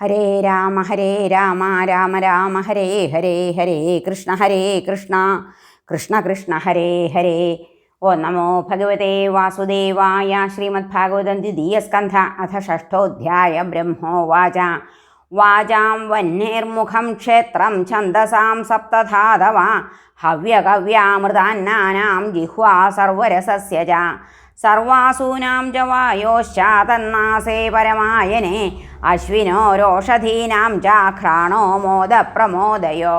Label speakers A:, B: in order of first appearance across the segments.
A: ഹരേ രാമ ഹരേ രാമ രാമ രാമ ഹരേ ഹരേ ഹരേ കൃഷ്ണ ഹരേ കൃഷ്ണ കൃഷ്ണ കൃഷ്ണ ഹരേ ഹരേ ഓ നമോ ഭഗവതേ വാസുദേവായ ശ്രീമദ്ഭാഗവതം ദ്വിതീയസ്കന്ധ അഥ ഷഷ്ഠോധ്യായ ബ്രഹ്മോവാച വാചാം വന്യേർമുഖം ക്ഷേത്രം ഛന്ദസാം സപ്തധാതവ ഹവ്യകവ്യാമൃതാന്നാനാം ജിഹ്വാ സർവരസസ്യ ച സർവാസൂനാം ച വായോശ്ചാതന്നാസേ പരമായനെ അശ്വിനോ രോഷധീനാം ചാഘ്രാണോ മോദപ്രമോദയോ.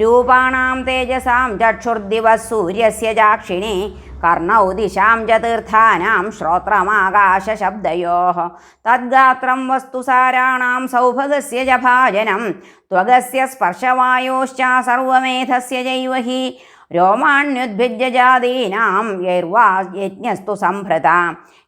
A: രൂപാണാം തേജസാം ചക്ഷുർദിവസ് സൂര്യസ്യ ചാക്ഷിണി. കർണൗ ദിശാം ച തീർത്ഥാനാം ശ്രോത്രമാകാശശബ്ദയോ. തദ്ഗാത്രം വസ്തുസാരാണാം സൗഭഗസ്യ ച ഭാജനം ത്വഗസ്യ സ്പർശവായോശ്ച സർവമേധസ്യ ചൈവ രോമാണ്യുദ്ഭിജാതീനാം യൈർവാ യജ്ഞസ്തു സംഭൃത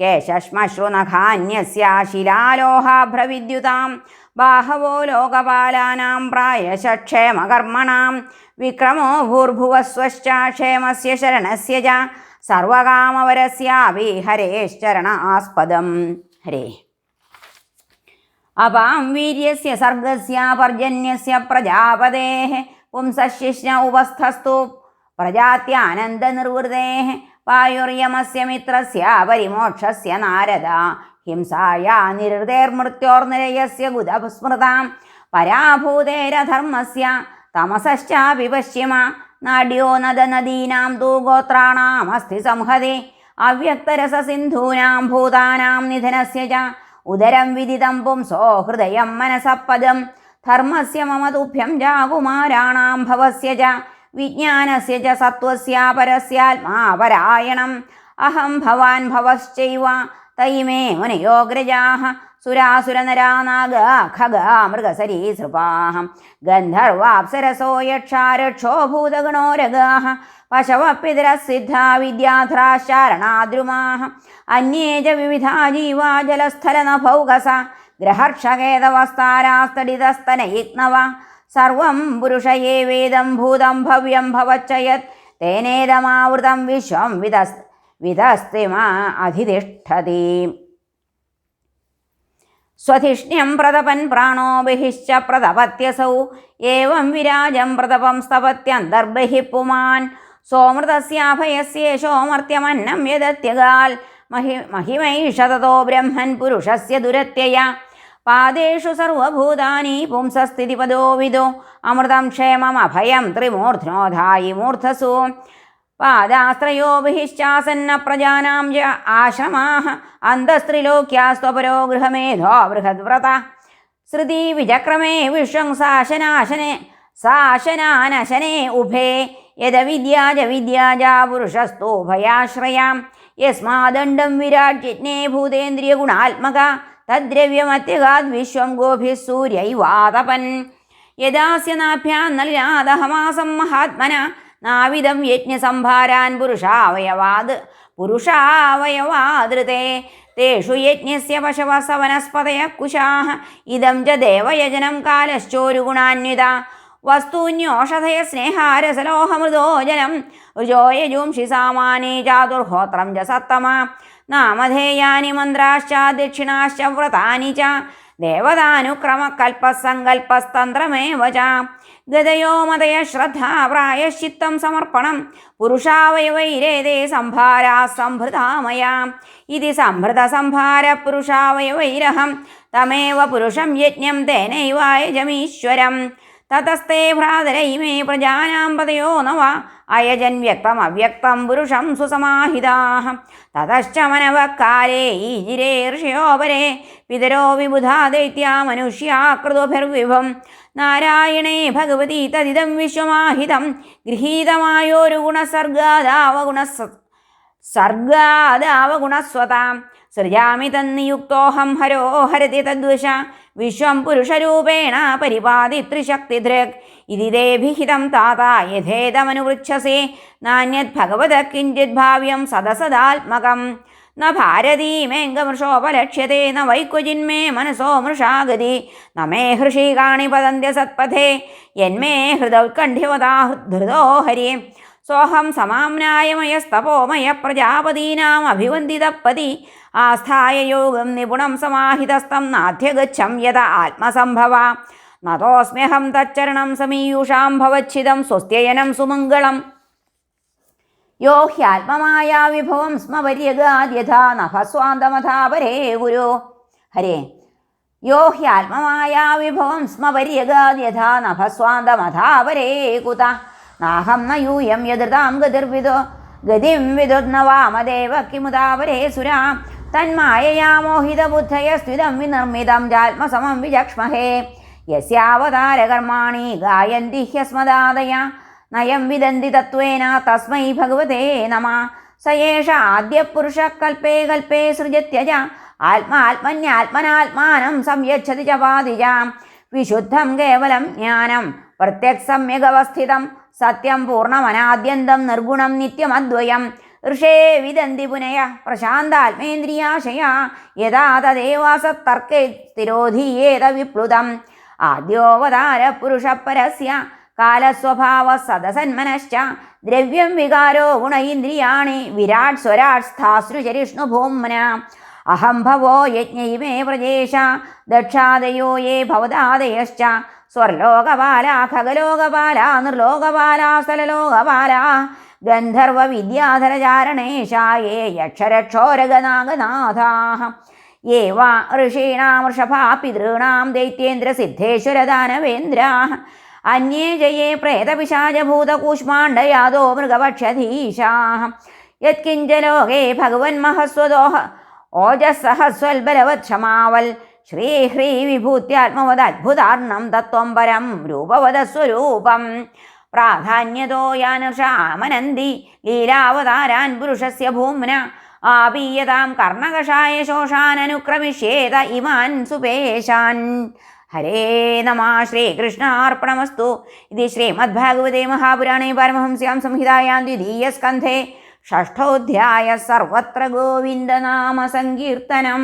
A: കേശശ്മശ്രുനഖാന്യസ്യ ശിലാലോഹാഭ്രവിദ്യുതാം ബാഹവോ ലോകപാലാനാം പ്രായശക്ഷേമകർമ്മണാം വിക്രമോ ഭൂർഭുവസ്വശ്ച ക്ഷേമസ്യ ശരണസ്യ ച സർവകാമവരസ്യാവി ഹരേശ്ചരണ ആസ്പദം ഹരേ. അപാം വീര്യസ്യ സർഗസ്യ പർജന്യസ്യ പ്രജാപതേ പുംസശിഷ്ണ ഉപസ്ഥസ്തു പ്രജാത്യാനന്ദനിർവൃതേ വായുർയമസ്യ മിത്രസ്യ പരിമോക്ഷസ്യ നാരദ. ഹിംസായാ നിരുതേർമൃത്യോർനിരയസ്യ ഗുദസ്മൃതാം പരാഭൂതേരധർമ്മസ്യ തമസശ്ചാപി പശ്ചിമ നാഡ്യോ നദനദീനാം തൂ ഗോത്രാണാമസ്തി സംഹതി അവ്യക്തരസസിന്ധൂനാം ഭൂതാനാം നിധനസ്യ ച. ഉദരം വിദിതം പുംസോ ഹൃദയം മനസപ്പദം. ധർമ്മസ്യ മമ തുഭ്യം ജാകുമാരാണാം ഭവസ്യ ച. വിജ്ഞാനസ്യ ച സത്വസ്യ അഹം ഭവാൻ ഭവശ്ചൈവ തൈമേ മുനയോഗ്രജാഹ സുരാസുരനരാനാഗ ഖഗ മൃഗസരീസൃപാः ഗന്ധർവാപ്സരസോ യക്ഷാരക്ഷോ ഭൂതഗണോ രഗാः പശവപിതരസിദ്ധാ വിദ്യാധരാശാരണാദ്രുമാः അന്യേ ച വിവിധാ ജീവാ ജലസ്ഥലനഭൗകസ ഗ്രഹർഷകേതവസ്താരാസ്തടിതസ്തനയിഗ്നവ സർവം പുരുഷയേ വേദം ഭൂതം ഭവ്യം ഭവച്ചയത്. തേനേതമാവൃതം വിശ്വം വിതസ് വിതസ്തിമാ അധിതിഷ്ഠതി. സ്വധിഷ്ണ്യം പ്രതപൻ പ്രാണോ ബഹിശ്ച പ്രതപത്യസൗ. ഏവം വിരാജം പ്രതപം സ്തപത്യന്തർബഹി പുമാൻ സോമൃതസ്യാഭയസ്യേഷോമർത്യമന്നം യദത്യകാൽ. മഹി മഹിമൈഷതോ ബ്രഹ്മൻ പുരുഷസ്യ ദുരത്യയ. പാദേഷു സർവഭൂതാനി പുംസസ്ഥിതിപദോ വിദോ. അമൃതം ക്ഷേമം അഭയം ത്രിമൂർധ്നോധായി മൂർധസു. പാദാസ്ത്രയോഭിശ്ചാസന്ന പ്രജാനാം ച ആശമാഹ അന്തസ്ത്രിലോക്യാസ്ത്വപരോ ഗൃഹമേധോ ബൃഹദ്വ്രത. ശ്രുതി വിചക്രമേ വിശ്വം സാശനാശനെ സാശനാനശനെ ഉഭേ. യദ വിദ്യാജ വിദ്യാ ച പുരുഷസ്തോഭയാശ്രയാം യസ്മാദണ്ഡം വിരാട് യജ്ഞേ ഭൂതേന്ദ്രിയഗുണാത്മക. തദ്രവ്യമത്യഗാദ് വിശ്വം ഗോഭിः സൂര്യൈവാതപൻ യഥാസ്യനാഭ്യാം മഹാത്മന. നാവിധം യജ്ഞസംഭാരാൻ പുരുഷാവയവാത് പുരുഷാവയവാദൃതേ. തേഷു യജ്ഞസ്യ പശവ സവനസ്പതയ കുശാഹ. ഇതം ച ദേവയജനം കാലശ്ചോരുഗുണാന്വിത. വസ്തൂന്യോഷധയ സ്നേഹാരസലോഹമൃതോജനം ഋജോയജൂംഷി സാമാനേ ചാതുർഹോത്രം ച സത്തമ. നാമധേയാനി മന്ത്രാശ്ച ദക്ഷിണാശ്ച വ്രതാനി ച. ദേവതാനുക്രമകൽപ്പസങ്കൽപ്പസ്തന്ത്രമേവ ച. ഗതയോ മതയ ശ്രദ്ധ പ്രായശ്ചിത്തം സമർപ്പണം. പുരുഷാവയവൈരേതേ സംഭാരാ സംഭൃതാമയാ. ഇതി സംഭൃത സംഭാര പുരുഷാവയവൈരഹം. തമേവ പുരുഷം യജ്ഞം തേനൈവായജമീശ്വരം. തതസ്തേ ഭ്രാതരൈമേ പ്രജാനാം പതയോ നവ അയജൻ വ്യക്തം അവ്യക്തം പുരുഷം സുസമാഹിതാഹ. തതശ്ച മനവക്കാലേ ഈജിരേ ഋഷയോപരേ പിതരോ വിബുധാ ദൈത്യാ മനുഷ്യാകൃതോഭിർവിഭം നാരായണേ ഭഗവതി തദിതം വിശ്വമാഹിതം. ഗൃഹീതമായോരു ഗുണസർഗാദാവഗുണ സർഗാദാവഗുണസ്വതാം. സൃജാമി തന്നിയുക്തോഹം ഹരോ ഹരതി തദ്വശ വിശ്വം പുരുഷരൂപേണ പരിപാതി ത്രിശക്തിധൃക് ഇതി ദേഭിഹിതം താത യഥേതമനുവൃച്ഛസേ നാന്യത് ഭഗവത കിഞ്ചിത് ഭാവ്യം സദസദാത്മകം. ന ഭാരതീമേങ്കമൃഷോപലക്ഷ്യത്തെ ന വൈക്കുജിന്മേ മനസോ മൃഷാഗതി. ന മേ ഹൃഷീകാണി പതന്ത്യ സത്പഥേ. യന്മേ ഹൃദൗത്കണ്ഠ്യവതാ ഹൃദോ ഹരി. സോഹം സമാംനായമയസ്തപോമയ പ്രജാപതീനാമഭിവന്ദിതപ്പതി ആസ്ഥായ യോഗം നിപുണം സമാഹിതസ്തം നാധ്യഗച്ഛം യത ആത്മസംഭവ. നതോസ്മ്യഹം തച്ചരണം സമീയുഷാം ഭവച്ഛിതം സ്വസ്ത്യയനം സുമംഗളം. യോ ഹ്യാത്മമായ വിഭവം സ്മവര്യഗാദ്യഥാ നഭസ്വാന്തമഥാപരേ ഗുരു. ഹരേ. യോ ഹ്യാത്മമായ വിഭവം സ്മവര്യഗാദ്യഥാ നഭസ്വാന്തമഥാപരേ കുത. നാഹം ന യൂയം യദൃതാം ഗതിർവിദോ ഗതിം വിദുർനവാമദേവ കിമുദാവരേ സുരാ. തന്മായയാ മോഹിതബുദ്ധയ സ്ഥിതം വിനിർമ്മിതം ജാത്മസമം വിചക്ഷ്മഹേ. യസ്യാവതാരകർമാണി ഗായന്തി ഹ്യസ്മദാദയ നയം വിദന്തി തത്വേന തസ്മൈ ഭഗവതേ നമ. സയേഷ ആദ്യപുരുഷ കൽപ്പേ കൽപ്പേ സൃജത്യജ ആത്മാത്മന്യാത്മനാത്മാനം സംയച്ഛതി ച വിശുദ്ധം കേവലം ജ്ഞാനം പ്രത്യക് സമ്യഗവസ്ഥിതം സത്യം പൂർണമനാദ്യന്തം നിർഗുണം നിത്യമദ്വയം ഋഷേ വിദന്തി പുനയ പ്രശാന്താത്മേന്ദ്രിയാശയ യഥാ തദേവാസത്തർക്കേ വിപ്ലുതം. ആദ്യോവതാര പുരുഷപരസ്യ കാലസ്വഭാവ സദസന്മനശ്ച ദ്രവ്യം വികാരോ ഗുണ ഇന്ദ്രിയാണി വിരാട് സ്വരാട് സ്ഥാസൃചരിഷ്ണു ഭൂമ്ന. അഹംഭവോ യജ്ഞയിമേ പ്രജേശ ദക്ഷാദയോ യേ ഭവതാദയശ്ച സ്വർലോകപാല ഖഗലോകപാല നിർലോകപാല സ്ഥലലോകപാല. ഗന്ധർവ വിദ്യാധരചാരണേശായേ യക്ഷരക്ഷോരഗനാഗനാഥാഹം. ഏവാ ഋഷീണാം ഋഷഭാ പിതൃണാം ദൈത്യേന്ദ്ര സിദ്ധേശ്വര ദാനവേന്ദ്രാഹ അന്യേ ജയേ പ്രേതപിശാചഭൂതകൂഷ്മാണ്ഡയാദോ മൃഗപക്ഷധീശാഹ യത്കിഞ്ച ലോകേ ഭഗവന്മഹസ്വദോഹ. ഓജസ്സഹസ്വൽബലവക്ഷമാവൽ श्रीह्री विभूत्यात्मवदद्भुतार्णं तत्त्वं परं रूपवदस्वरूपम् പ്രാധാന്യതോ യാനുഷാമനന്തി ലീലാവതാരാൻ പുരുഷസ്യ ഭൂമ്ന ആപീയതാം കർണകഷായ ശോഷാനനുക്രമിഷ്യേത ഇമാൻ സുപേശാൻ ഹരേ നമ ശ്രീകൃഷ്ണാർപ്പണമസ്തു ഇത് ശ്രീമദ്ഭാഗവതേ മഹാപുരാണേ പരമഹംസ്യാം സംഹിതായാം ദ്വിതീയസ്കന്ധേ ഷഷ്ഠോധ്യായ സർവത്ര ഗോവിന്ദനാമ സങ്കീർത്തനം